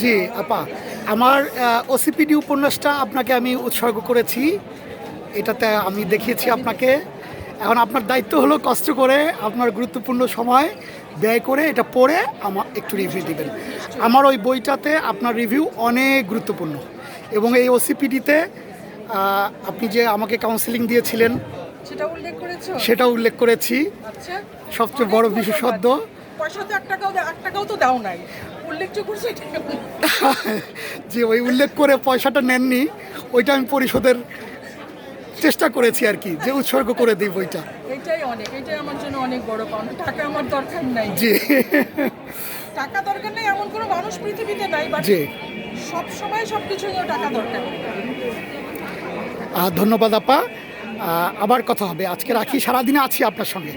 জি আপা আমার ওসিপিডি উপন্যাসটা আপনাকে আমি উৎসর্গ করেছি। এটাতে আমি দেখিয়েছি আপনাকে। এখন আপনার দায়িত্ব হলো কষ্ট করে আপনার গুরুত্বপূর্ণ সময় ব্যয় করে এটা পড়ে আমার একটু রিভিউ দিবেন। আমার ওই বইটাতে আপনার রিভিউ অনেক গুরুত্বপূর্ণ এবং এই ওসিপিডিতে আপনি যে আমাকে কাউন্সিলিং দিয়েছিলেন সেটা উল্লেখ করেছ? আচ্ছা। সবচেয়ে বড় ধন্যবাদ। পয়সা তো এক টাকাও এক টাকাও তো দাও নাই। উল্লেখ যে ওই উল্লেখ করে পয়সাটা নেননি ওইটা আমি পরিশোধের চেষ্টা করেছি আর কি যে উৎসর্গ করে দিই বইটা এটাই অনেক এটাই আমার জন্য অনেক বড় পাওনা টাকা আমার দরকার নাই। জি। টাকা দরকার নেই এমন কোনো মানুষ পৃথিবীতে নাই জি। সব সময় সব কিছু টাকা দরকার। আহ, ধন্যবাদ আপা। আবার কথা হবে। আজকে রাখি সারাদিনে আছি আপনার সঙ্গে।